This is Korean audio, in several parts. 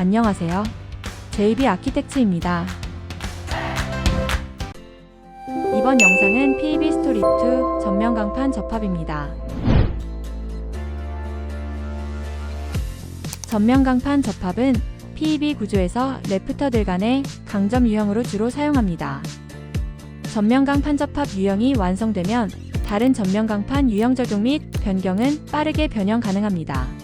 안녕하세요. JB 아키텍츠입니다. 이번 영상은 PB 스토리 2 전면 강판 접합입니다. 전면 강판 접합은 PEB 구조에서 레프터들 간의 강점 유형으로 주로 사용합니다. 전면 강판 접합 유형이 완성되면 다른 전면 강판 유형 적용 및 변경은 빠르게 변형 가능합니다.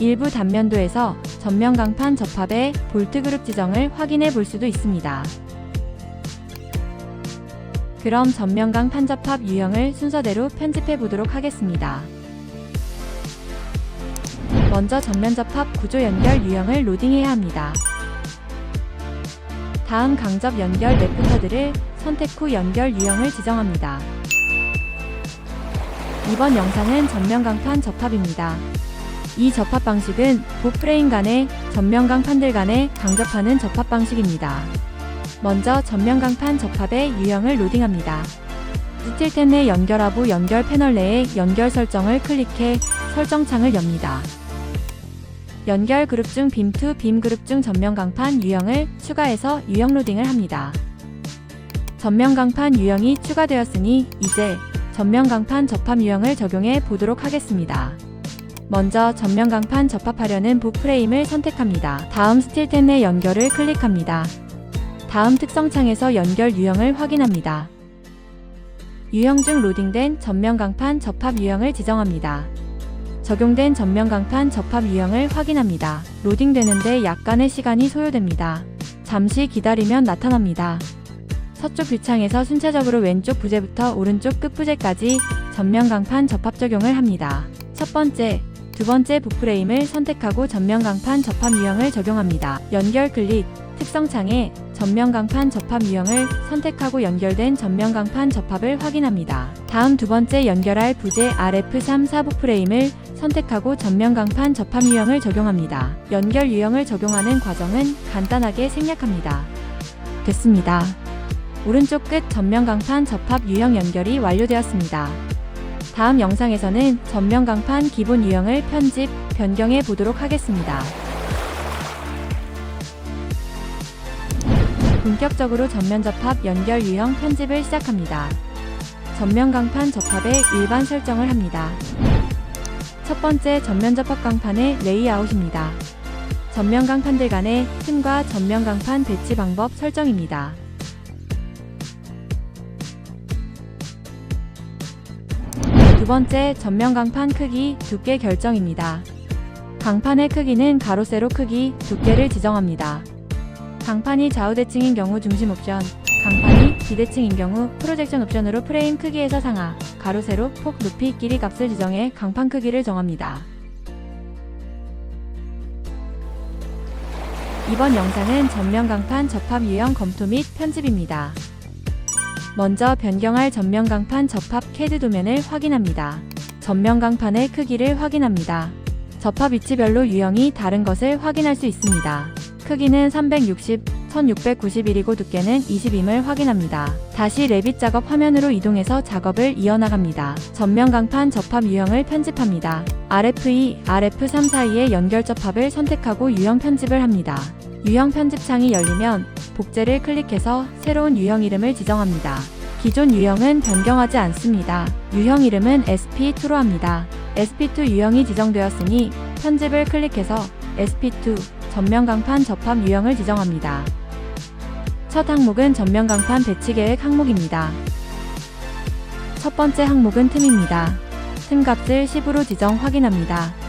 일부 단면도에서 전면 강판 접합의 볼트 그룹 지정을 확인해 볼 수도 있습니다. 그럼 전면 강판 접합 유형을 순서대로 편집해 보도록 하겠습니다. 먼저 전면 접합 구조 연결 유형을 로딩해야 합니다. 다음 강접 연결 레프터들을 선택 후 연결 유형을 지정합니다. 이번 영상은 전면 강판 접합입니다. 이 접합 방식은 보프레임 간의 전면 강판들 간에 강접하는 접합 방식입니다. 먼저 전면 강판 접합의 유형을 로딩합니다. 스틸텐 내 연결하부 연결 패널 내에 연결 설정을 클릭해 설정창을 엽니다. 연결 그룹 중 빔2 빔 그룹 중 전면 강판 유형을 추가해서 유형 로딩을 합니다. 전면 강판 유형이 추가되었으니 이제 전면 강판 접합 유형을 적용해 보도록 하겠습니다. 먼저 전면 강판 접합하려는 보프레임을 선택합니다. 다음 스틸텐 내 연결을 클릭합니다. 다음 특성창에서 연결 유형을 확인합니다. 유형 중 로딩된 전면 강판 접합 유형을 지정합니다. 적용된 전면 강판 접합 유형을 확인합니다. 로딩되는데 약간의 시간이 소요됩니다. 잠시 기다리면 나타납니다. 서쪽 뷰창에서 순차적으로 왼쪽 부재부터 오른쪽 끝 부재까지 전면 강판 접합 적용을 합니다. 첫 번째, 두 번째 부프레임을 선택하고 전면 강판 접합 유형을 적용합니다. 연결 클릭, 특성창에 전면 강판 접합 유형을 선택하고 연결된 전면 강판 접합을 확인합니다. 다음 두 번째 연결할 부재 RF34 부프레임을 선택하고 전면 강판 접합 유형을 적용합니다. 연결 유형을 적용하는 과정은 간단하게 생략합니다. 됐습니다. 오른쪽 끝 전면 강판 접합 유형 연결이 완료되었습니다. 다음 영상에서는 전면 강판 기본 유형을 편집, 변경해 보도록 하겠습니다. 본격적으로 전면 접합 연결 유형 편집을 시작합니다. 전면 강판 접합의 일반 설정을 합니다. 첫 번째 전면 접합 강판의 레이아웃입니다. 전면 강판들 간의 틈과 전면 강판 배치 방법 설정입니다. 번째 전면 강판 크기 두께 결정입니다. 강판의 크기는 가로 세로 크기 두께를 지정합니다. 강판이 좌우대칭인 경우 중심 옵션, 강판이 비대칭인 경우 프로젝션 옵션으로 프레임 크기에서 상하, 가로 세로 폭 높이 길이 값을 지정해 강판 크기를 정합니다. 이번 영상은 전면 강판 접합 유형 검토 및 편집입니다. 먼저 변경할 전면 강판 접합 캐드 도면을 확인합니다. 전면 강판의 크기를 확인합니다. 접합 위치별로 유형이 다른 것을 확인할 수 있습니다. 크기는 360, 1691이고 두께는 20임을 확인합니다. 다시 레빗 작업 화면으로 이동해서 작업을 이어나갑니다. 전면 강판 접합 유형을 편집합니다. RF2, RF3 사이의 연결 접합을 선택하고 유형 편집을 합니다. 유형 편집창이 열리면 복제를 클릭해서 새로운 유형 이름을 지정합니다. 기존 유형은 변경하지 않습니다. 유형 이름은 SP2로 합니다. SP2 유형이 지정되었으니 편집을 클릭해서 SP2 전면 강판 접합 유형을 지정합니다. 첫 항목은 전면 강판 배치 계획 항목입니다. 첫 번째 항목은 틈입니다. 틈 값을 10으로 지정 확인합니다.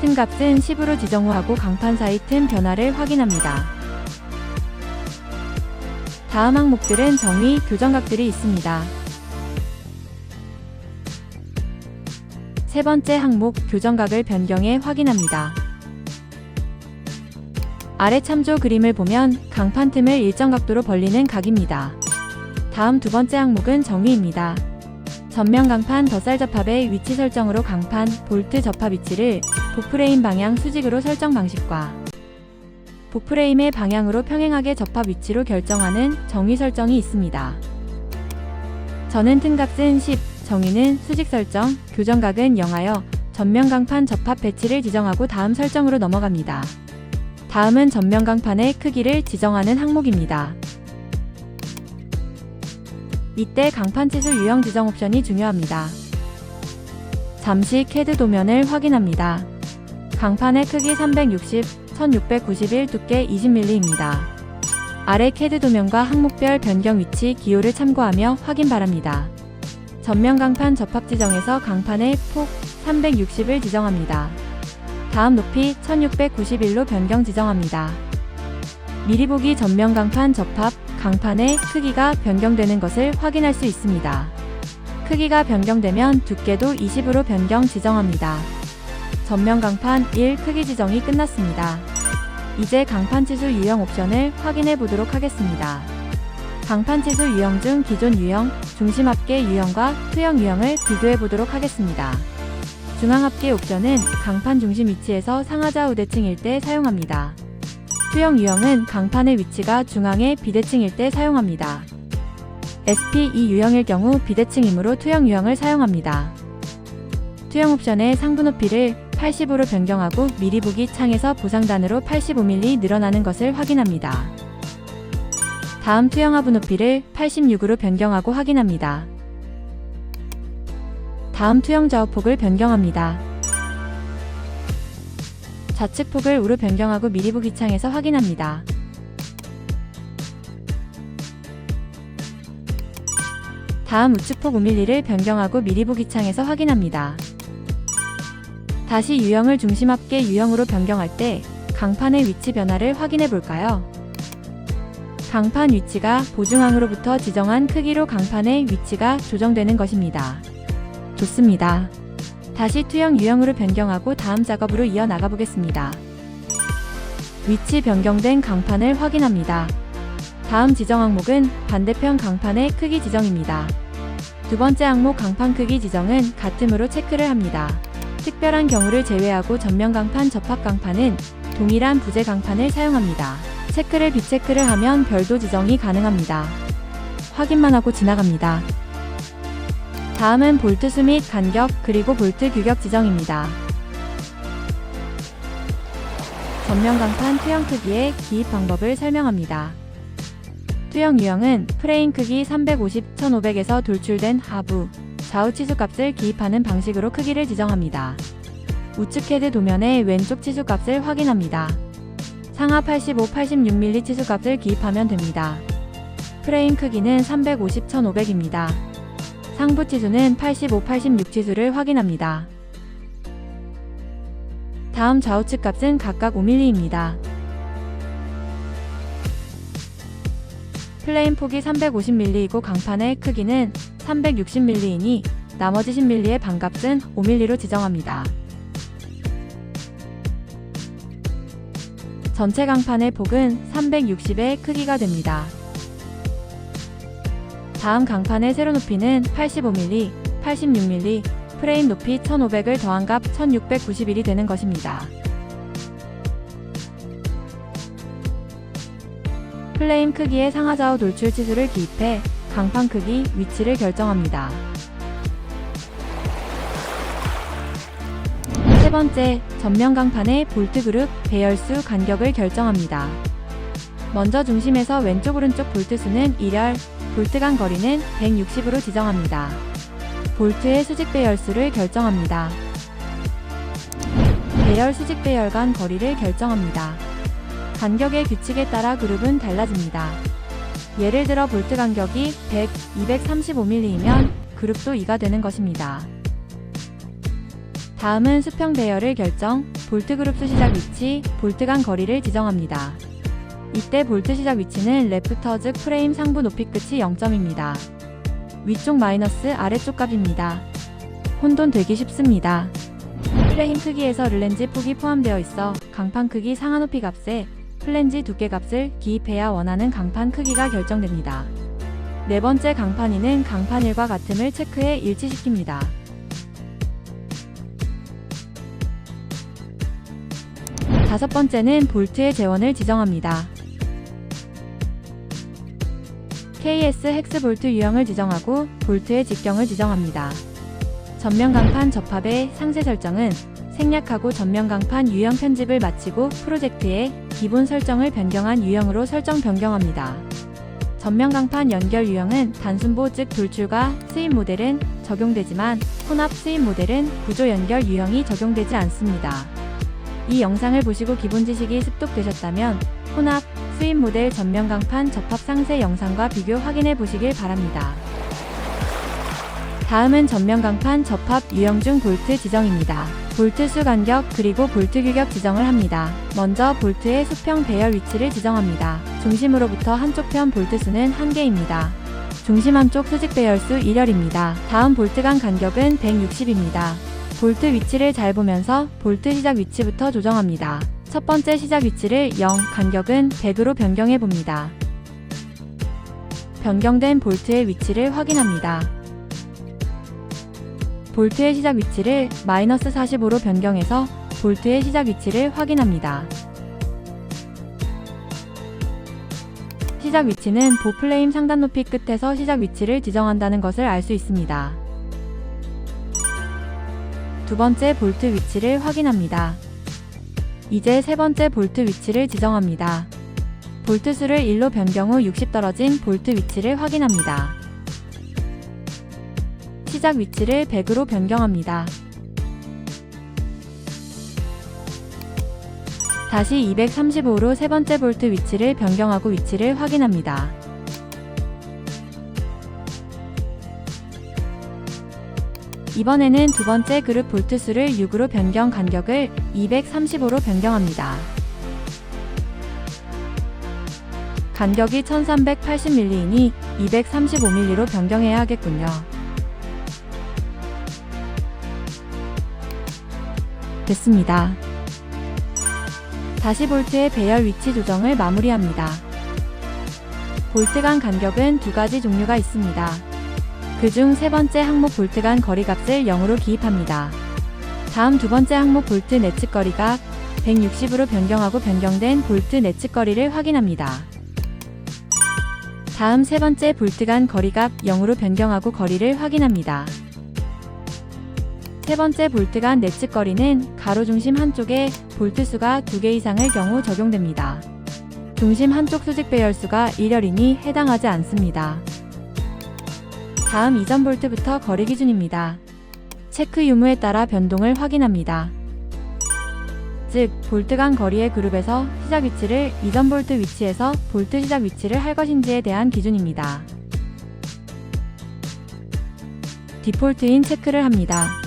틈 값은 10으로 지정 후 하고 강판 사이 틈 변화를 확인합니다. 다음 항목들은 정의, 교정각들이 있습니다. 세 번째 항목 교정각을 변경해 확인합니다. 아래 참조 그림을 보면 강판 틈을 일정 각도로 벌리는 각입니다. 다음 두 번째 항목은 정의입니다. 전면 강판 덧살 접합의 위치 설정으로 강판, 볼트 접합 위치를 보프레임 방향 수직으로 설정 방식과 보프레임의 방향으로 평행하게 접합 위치로 결정하는 정의 설정이 있습니다. 저는 틈값은 10, 정의는 수직 설정, 교정각은 0하여 전면 강판 접합 배치를 지정하고 다음 설정으로 넘어갑니다. 다음은 전면 강판의 크기를 지정하는 항목입니다. 이때 강판 치수 유형 지정 옵션이 중요합니다. 잠시 캐드 도면을 확인합니다. 강판의 크기 360, 1691 두께 20mm입니다. 아래 캐드 도면과 항목별 변경 위치 기호를 참고하며 확인 바랍니다. 전면 강판 접합 지정에서 강판의 폭 360을 지정합니다. 다음 높이 1691로 변경 지정합니다. 미리 보기 전면 강판 접합 강판의 크기가 변경되는 것을 확인할 수 있습니다. 크기가 변경되면 두께도 20으로 변경 지정합니다. 전면 강판 1 크기 지정이 끝났습니다. 이제 강판 치수 유형 옵션을 확인해 보도록 하겠습니다. 강판 치수 유형 중 기존 유형, 중심 합계 유형과 투영 유형을 비교해 보도록 하겠습니다. 중앙 합계 옵션은 강판 중심 위치에서 상하좌 우대칭일 때 사용합니다. 투영 유형은 강판의 위치가 중앙에 비대칭일 때 사용합니다. SP2 유형일 경우 비대칭이므로 투영 유형을 사용합니다. 투영 옵션의 상부 높이를 80으로 변경하고 미리 보기 창에서 보상단으로 85mm 늘어나는 것을 확인합니다. 다음 투영 하부 높이를 86으로 변경하고 확인합니다. 다음 투영 좌우폭을 변경합니다. 좌측 폭을 우로 변경하고 미리 보기 창에서 확인합니다. 다음 우측 폭 5mm를 변경하고 미리 보기 창에서 확인합니다. 다시 유형을 중심 합계 유형으로 변경할 때 강판의 위치 변화를 확인해 볼까요? 강판 위치가 보중항으로부터 지정한 크기로 강판의 위치가 조정되는 것입니다. 좋습니다. 다시 투영 유형으로 변경하고 다음 작업으로 이어 나가 보겠습니다. 위치 변경된 강판을 확인합니다. 다음 지정 항목은 반대편 강판의 크기 지정입니다. 두 번째 항목 강판 크기 지정은 같음으로 체크를 합니다. 특별한 경우를 제외하고 전면 강판 접합 강판은 동일한 부재 강판을 사용합니다. 체크를 비체크를 하면 별도 지정이 가능합니다. 확인만 하고 지나갑니다. 다음은 볼트 수 및 간격 그리고 볼트 규격 지정입니다. 전면 강판 투영 크기의 기입 방법을 설명합니다. 투영 유형은 프레임 크기 350, 1500에서 돌출된 하부, 좌우 치수 값을 기입하는 방식으로 크기를 지정합니다. 우측 헤드 도면의 왼쪽 치수 값을 확인합니다. 상하 85, 86mm 치수 값을 기입하면 됩니다. 프레임 크기는 350, 1500입니다. 상부 치수는 85, 86 치수를 확인합니다. 다음 좌우측 값은 각각 5mm입니다. 플레임 폭이 350mm이고 강판의 크기는 360mm이니 나머지 10mm의 반값은 5mm로 지정합니다. 전체 강판의 폭은 360의 크기가 됩니다. 다음 강판의 세로 높이는 85mm, 86mm, 프레임 높이 1500을 더한 값 1691이 되는 것입니다. 플레임 크기의 상하좌우 돌출 치수를 기입해 강판 크기, 위치를 결정합니다. 세 번째, 전면 강판의 볼트 그룹, 배열수, 간격을 결정합니다. 먼저 중심에서 왼쪽 오른쪽 볼트 수는 1열, 볼트 간 거리는 160으로 지정합니다. 볼트의 수직 배열수를 결정합니다. 배열 수직 배열 간 거리를 결정합니다. 간격의 규칙에 따라 그룹은 달라집니다. 예를 들어 볼트 간격이 100, 235mm이면 그룹도 2가 되는 것입니다. 다음은 수평 배열을 결정, 볼트 그룹 수 시작 위치, 볼트 간 거리를 지정합니다. 이때 볼트 시작 위치는 레프터 즉 프레임 상부 높이 끝이 0점입니다. 위쪽 마이너스 아래쪽 값입니다. 혼돈 되기 쉽습니다. 프레임 크기에서 르렌지 폭이 포함되어 있어 강판 크기 상하 높이 값에 플랜지 두께 값을 기입해야 원하는 강판 크기가 결정됩니다. 네 번째 강판 2는 강판 1과 같음을 체크해 일치시킵니다. 다섯 번째는 볼트의 재원을 지정합니다. KS 헥스 볼트 유형을 지정하고 볼트의 직경을 지정합니다. 전면 강판 접합의 상세 설정은 생략하고 전면 강판 유형 편집을 마치고 프로젝트의 기본 설정을 변경한 유형으로 설정 변경합니다. 전면 강판 연결 유형은 단순보 즉 돌출과 스입 모델은 적용되지만 혼합 스입 모델은 구조 연결 유형이 적용되지 않습니다. 이 영상을 보시고 기본 지식이 습득되셨다면 혼합 스입 모델 전면 강판 접합 상세 영상과 비교 확인해 보시길 바랍니다. 다음은 전면 강판 접합 유형 중 볼트 지정입니다. 볼트 수 간격 그리고 볼트 규격 지정을 합니다. 먼저 볼트의 수평 배열 위치를 지정합니다. 중심으로부터 한쪽 편 볼트 수는 1개입니다. 중심 한쪽 수직 배열수 1열입니다. 다음 볼트 간 간격은 160입니다. 볼트 위치를 잘 보면서 볼트 시작 위치부터 조정합니다. 첫 번째 시작 위치를 0, 간격은 100으로 변경해 봅니다. 변경된 볼트의 위치를 확인합니다. 볼트의 시작 위치를 마이너스 45로 변경해서 볼트의 시작 위치를 확인합니다. 시작 위치는 보플레임 상단 높이 끝에서 시작 위치를 지정한다는 것을 알 수 있습니다. 두 번째 볼트 위치를 확인합니다. 이제 세 번째 볼트 위치를 지정합니다. 볼트 수를 1로 변경 후 60 떨어진 볼트 위치를 확인합니다. 시작 위치를 100으로 변경합니다. 다시 235로 세 번째 볼트 위치를 변경하고 위치를 확인합니다. 이번에는 두 번째 그룹 볼트 수를 6으로 변경 간격을 235로 변경합니다. 간격이 1380mm이니 235mm로 변경해야 하겠군요. 됐습니다. 다시 볼트의 배열 위치 조정을 마무리합니다. 볼트 간 간격은 두 가지 종류가 있습니다. 그중 세 번째 항목 볼트 간 거리 값을 0으로 기입합니다. 다음 두 번째 항목 볼트 내측 거리가 160으로 변경하고 변경된 볼트 내측 거리를 확인합니다. 다음 세 번째 볼트 간 거리값 0으로 변경하고 거리를 확인합니다. 세 번째 볼트 간 내측 거리는 가로 중심 한쪽에 볼트 수가 2개 이상의 경우 적용됩니다. 중심 한쪽 수직 배열 수가 1열이니 해당하지 않습니다. 다음 이전 볼트부터 거리 기준입니다. 체크 유무에 따라 변동을 확인합니다. 즉, 볼트 간 거리의 그룹에서 시작 위치를 이전 볼트 위치에서 볼트 시작 위치를 할 것인지에 대한 기준입니다. 디폴트인 체크를 합니다.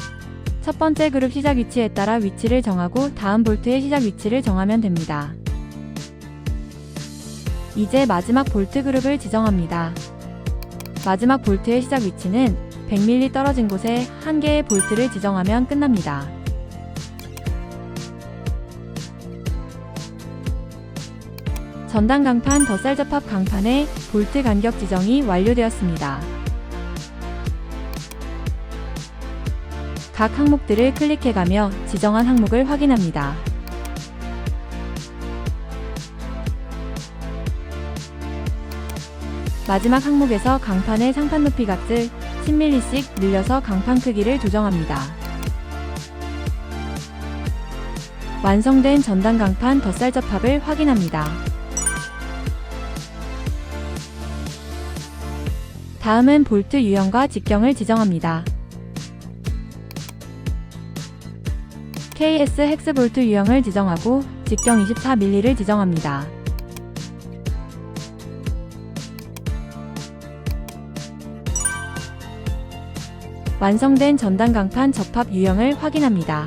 첫 번째 그룹 시작 위치에 따라 위치를 정하고 다음 볼트의 시작 위치를 정하면 됩니다. 이제 마지막 볼트 그룹을 지정합니다. 마지막 볼트의 시작 위치는 100mm 떨어진 곳에 한 개의 볼트를 지정하면 끝납니다. 전단 강판 덧살 접합 강판의 볼트 간격 지정이 완료되었습니다. 각 항목들을 클릭해가며 지정한 항목을 확인합니다. 마지막 항목에서 강판의 상판 높이 값을 10mm씩 늘려서 강판 크기를 조정합니다. 완성된 전단 강판 덧살 접합을 확인합니다. 다음은 볼트 유형과 직경을 지정합니다. KS 헥스 볼트 유형을 지정하고 직경 24mm를 지정합니다. 완성된 전단 강판 접합 유형을 확인합니다.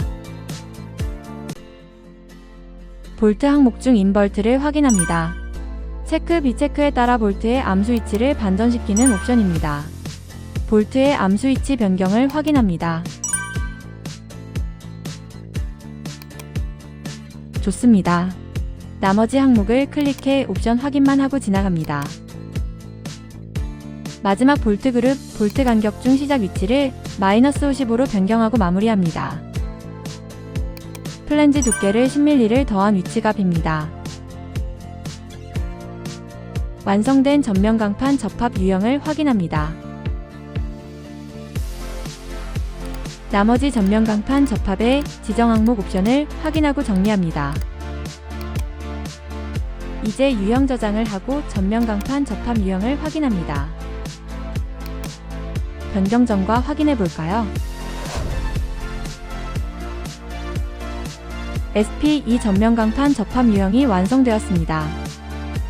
볼트 항목 중 인벌트를 확인합니다. 체크 비체크에 따라 볼트의 암수 위치를 반전시키는 옵션입니다. 볼트의 암수 위치 변경을 확인합니다. 좋습니다. 나머지 항목을 클릭해 옵션 확인만 하고 지나갑니다. 마지막 볼트 그룹 볼트 간격 중 시작 위치를 마이너스 55로 변경하고 마무리합니다. 플랜지 두께를 10mm를 더한 위치값입니다. 완성된 전면 강판 접합 유형을 확인합니다. 나머지 전면 강판 접합의 지정 항목 옵션을 확인하고 정리합니다. 이제 유형 저장을 하고 전면 강판 접합 유형을 확인합니다. 변경 전과 확인해 볼까요? SP2 전면 강판 접합 유형이 완성되었습니다.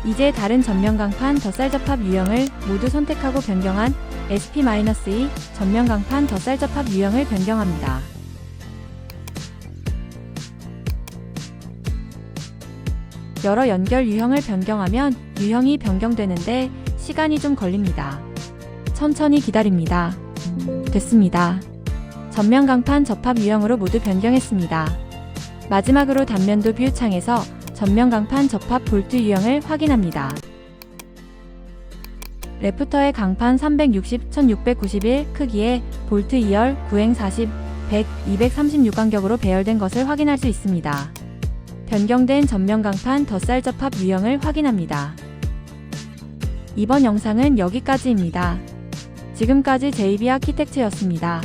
이제 다른 전면 강판 덧살 접합 유형을 모두 선택하고 변경한 SP-2 전면 강판 덧살 접합 유형을 변경합니다. 여러 연결 유형을 변경하면 유형이 변경되는데 시간이 좀 걸립니다. 천천히 기다립니다. 됐습니다. 전면 강판 접합 유형으로 모두 변경했습니다. 마지막으로 단면도 뷰 창에서 전면 강판 접합 볼트 유형을 확인합니다. 레프터의 강판 360, 1691 크기에 볼트 2열, 9행 40, 100, 236 간격으로 배열된 것을 확인할 수 있습니다. 변경된 전면 강판 덧살 접합 유형을 확인합니다. 이번 영상은 여기까지입니다. 지금까지 JB 아키텍트였습니다.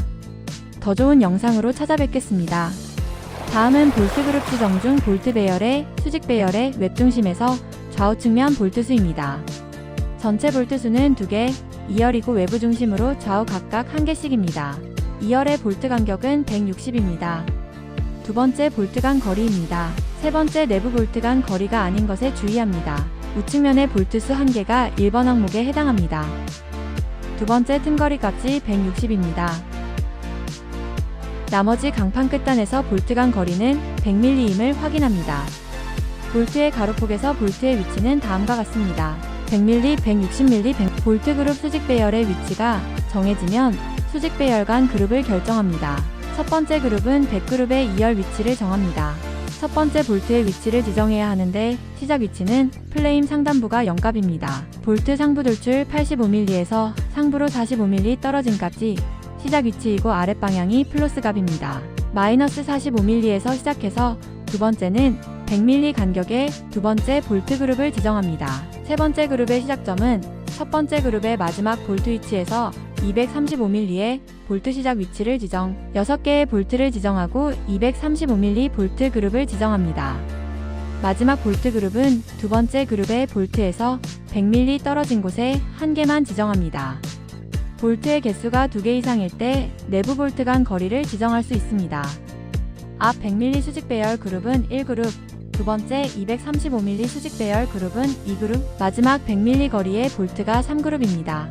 더 좋은 영상으로 찾아뵙겠습니다. 다음은 볼트 그룹 지정 중 볼트 배열의 수직 배열의 웹 중심에서 좌우 측면 볼트 수입니다. 전체 볼트 수는 2개, 2열이고 외부 중심으로 좌우 각각 1개씩입니다. 2열의 볼트 간격은 160입니다. 두 번째 볼트 간 거리입니다. 세 번째 내부 볼트 간 거리가 아닌 것에 주의합니다. 우측면의 볼트 수 1개가 1번 항목에 해당합니다. 두 번째 틈거리 값이 160입니다. 나머지 강판 끝단에서 볼트 간 거리는 100mm임을 확인합니다. 볼트의 가로폭에서 볼트의 위치는 다음과 같습니다. 100mm, 160mm, 100 볼트 그룹 수직 배열의 위치가 정해지면 수직 배열 간 그룹을 결정합니다. 첫 번째 그룹은 100그룹의 2열 위치를 정합니다. 첫 번째 볼트의 위치를 지정해야 하는데 시작 위치는 플레임 상단부가 0값입니다. 볼트 상부 돌출 85mm에서 상부로 45mm 떨어진 값이 시작 위치이고 아랫 방향이 플러스 값입니다. 마이너스 45mm에서 시작해서 두 번째는 100mm 간격의 두 번째 볼트 그룹을 지정합니다. 세 번째 그룹의 시작점은 첫 번째 그룹의 마지막 볼트 위치에서 235mm의 볼트 시작 위치를 지정, 6개의 볼트를 지정하고 235mm 볼트 그룹을 지정합니다. 마지막 볼트 그룹은 두 번째 그룹의 볼트에서 100mm 떨어진 곳에 한 개만 지정합니다. 볼트의 개수가 2개 이상일 때 내부 볼트 간 거리를 지정할 수 있습니다. 앞 100mm 수직 배열 그룹은 1그룹, 두 번째 235mm 수직 배열 그룹은 2그룹, 마지막 100mm 거리의 볼트가 3그룹입니다.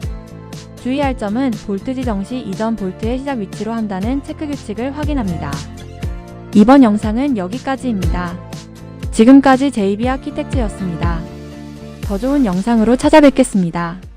주의할 점은 볼트 지정 시 이전 볼트의 시작 위치로 한다는 체크 규칙을 확인합니다. 이번 영상은 여기까지입니다. 지금까지 JB 아키텍트였습니다. 더 좋은 영상으로 찾아뵙겠습니다.